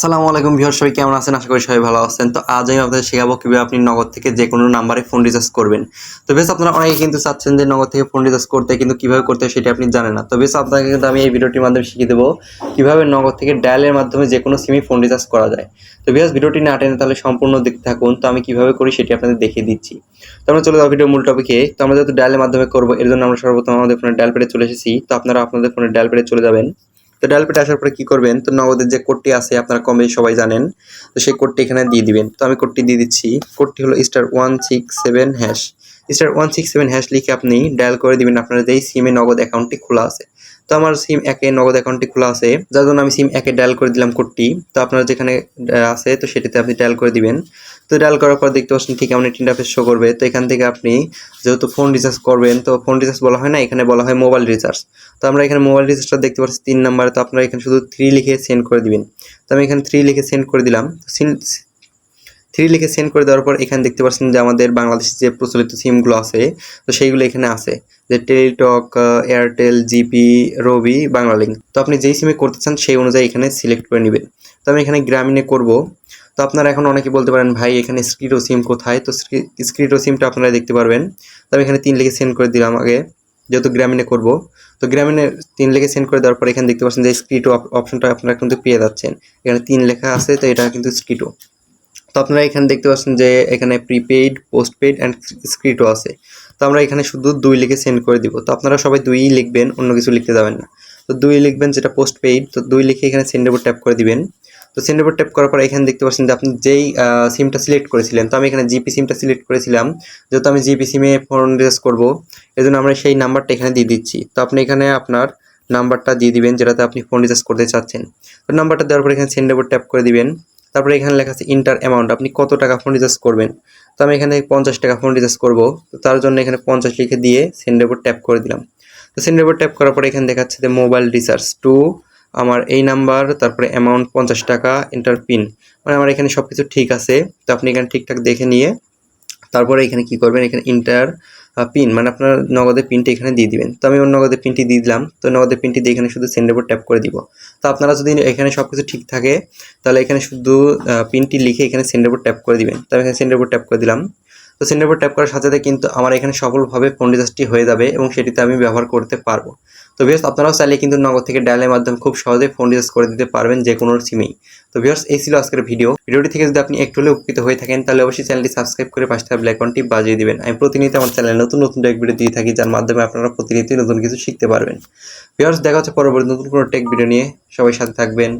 আসসালামু আলাইকুম ভিউয়ার সবাই কেমন আছেন? আশা করি সবাই ভালো আছেন। তো আজ আমি আপনাদের শেখাবো কীভাবে আপনি নগদ থেকে যে কোনো নাম্বারে ফোন রিচার্জ করবেন। তো বেশ আপনারা অনেকে কিন্তু চাচ্ছেন যে নগদ থেকে ফোন রিচার্জ করতে, কিন্তু কীভাবে করতে সেটা আপনি জানেন না। তো বেশ আপনাকে কিন্তু আমি এই ভিডিওটির মাধ্যমে শিখিয়ে দেবো কীভাবে নগদ থেকে ডায়ালের মাধ্যমে যে কোনো সিমে ফোন রিচার্জ করা যায়। তো বেশ ভিডিওটি না টেনে তাহলে সম্পূর্ণ দেখতে থাকুন। তো আমি কীভাবে করি সেটি আপনাদের দেখিয়ে দিচ্ছি। তো আমরা চলে যাব ভিডিও মূল টপিকে তো আমরা যেহেতু ডায়ালের মাধ্যমে করব, এর জন্য আমরা সর্বপ্রথম আমাদের ফোনে ডায়াল পেটে চলে এসেছি। তো আপনারা আপনাদের ফোনে ডায়াল পেটে চলে যাবেন। তো ডায়াল পেটে আসার পরে কি করবেন? তো নগদের যে কোডটি আছে, আপনারা কমে সবাই জানেন। তো সেই কোডটি এখানে দিয়ে দিবেন। তো আমি কোডটি দিয়ে দিচ্ছি। কোডটি হলো star one six seven hash star one six seven hash লিখে আপনি ডায়াল করে দিবেন। আপনার যেই সিমে নগদ অ্যাকাউন্টটি খোলা আছে। তো আমার সিম একে নগদ অ্যাকাউন্টটি খোলা আছে। যার জন্য আমি সিম একে ডায়াল করে দিলাম কোডটি তো আপনার যেখানে আছে, তো সেটাতে আপনি ডায়াল করে দিবেন। তো ডায়াল করার পর দেখতে পাচ্ছেন ঠিক এমন একটি ইন্টারফেস শো করবে। তো এখান থেকে আপনি যেহেতু ফোন রিচার্জ করবেন, তো ফোন রিচার্জ বলা হয় না, এখানে বলা হয় মোবাইল রিচার্জ তো আমরা এখানে মোবাইল রিচার্জটা দেখতে পাচ্ছি তিন নাম্বারে তো আপনারা এখানে শুধু থ্রি লিখে সেন্ড করে দিবেন। তো আমি এখানে থ্রি লিখে সেন্ড করে দিলাম। থ্রি লিখে সেন্ড করে দেওয়ার পর এখানে দেখতে পাচ্ছেন যে আমাদের বাংলাদেশে যে প্রচলিত সিমগুলো আছে, তো সেইগুলো এখানে আছে। যে Teletalk Airtel GP Robi Banglalink তো আপনি যেই সিমে করতে চান সেই অনুযায়ী এখানে সিলেক্ট করে নেবেন। তো আমি এখানে গ্রামীণে করব। তো আপনারা এখন অনেকে বলতে পারেন, ভাই, এখানে স্ক্রিটো সিম কোথায়? তো স্ক্রিটো সিমটা আপনারা দেখতে পারবেন। তো আমি এখানে তিন লিখে সেন্ড করে দিলাম আগে, যেহেতু গ্রামীণে করব। তো গ্রামীণে তিন লেখে সেন্ড করে দেওয়ার পর এখানে দেখতে পাচ্ছেন যে স্ক্রিটো অপশনটা আপনারা কিন্তু পেয়ে যাচ্ছেন। এখানে তিন লেখা আছে, তো এটা কিন্তু স্ক্রিটো তো আপনারা এখানে দেখতে পাচ্ছেন যে এখানে প্রিপেইড পোস্টপেইড অ্যান্ড স্ক্রিটও আছে। তো আমরা এখানে শুধু দুই লিখে সেন্ড করে দিব। তো আপনারা সবাই দুই লিখবেন, অন্য কিছু লিখতে যাবেন না। তো দুই লিখবেন যেটা পোস্টপেইড তো দুই লিখে এখানে সেন্ডের উপর ট্যাপ করে দিবেন। তো সেন্ডের উপর ট্যাপ করার পর এখানে দেখতে পাচ্ছেন যে আপনি যেই সিমটা সিলেক্ট করেছিলেন, তো আমি এখানে জিপি সিমটা সিলেক্ট করেছিলাম, যেহেতু আমি জিপি সিমে ফোন রিচার্জ করব এই জন্য আমরা সেই নাম্বারটা এখানে দিয়ে দিচ্ছি। তো আপনি এখানে আপনার নাম্বারটা দিয়ে দিবেন, যেটাতে আপনি ফোন রিচার্জ করতে চাচ্ছেন। তো নাম্বারটা দেওয়ার পর এখানে সেন্ডের উপর ট্যাপ করে দিবেন। তারপরে এখানে লেখা আছে ইন্টার অ্যামাউন্ট আপনি কত টাকা ফোন রিচার্জ করবেন? তো আমি এখানে পঞ্চাশ টাকা ফোন রিচার্জ করব। তো তার জন্য এখানে পঞ্চাশ লিখে দিয়ে সেন্ডের উপর ট্যাপ করে দিলাম। তো সেন্ডের উপর ট্যাপ করার পরে এখানে দেখাচ্ছে যে মোবাইল রিচার্জ টু আমার এই নাম্বার তারপরে অ্যামাউন্ট পঞ্চাশ টাকা এন্টার পিন মানে আমার এখানে সব কিছু ঠিক আছে। তো আপনি এখানে ঠিকঠাক দেখে নিয়ে তারপরে এখানে কি করবেন? এখানে ইন্টার পিন মানে আপনার নগদের পিনটি এখানে দিয়ে দিবেন। তো আমি ওর নগদের পিনটি দিয়ে দিলাম। তো নগদের পিনটি দিয়ে এখানে শুধু সেন্ডের উপর ট্যাপ করে দিব। তো আপনারা যদি এখানে সব কিছু ঠিক থাকে, তাহলে এখানে শুধু পিনটি লিখে এখানে সেন্ডের উপর ট্যাপ করে দিবেন। তো আমি এখানে সেন্ডের উপর ট্যাপ করে দিলাম। তো সেন্ডের উপর ট্যাপ করার সাথে সাথে কিন্তু আমার এখানে সফলভাবে ফোন রিচার্জটি হয়ে যাবে এবং সেটিতে আমি ব্যবহার করতে পারব। তো ভিওর্স আপনারাও চাইলে কিন্তু নগদ থেকে ডায়ালের মাধ্যমে খুব সহজে ফোন রিচার্জ করে দিতে পারবেন যে কোনো সিমেই তো ভিওর্স এই ছিল আজকের ভিডিও ভিডিওটি থেকে যদি আপনি একটু হলে উপকৃত হয়ে থাকেন, তাহলে অবশ্যই চ্যানেলটি সাবস্ক্রাইব করে পাশে থাকা ব্ল্যাক আইকনটি বাজিয়ে দিবেন। আমি প্রতিনিয়ত আমার চ্যানেলে নতুন নতুন টেক ভিডিও দিয়ে থাকি, যার মাধ্যমে আপনারা প্রতিনিয়ত নতুন কিছু শিখতে পারবেন। ভিওর্স দেখা হচ্ছে পরবর্তী নতুন কোনো টেক ভিডিও নিয়ে। সবাই সাথে থাকবেন।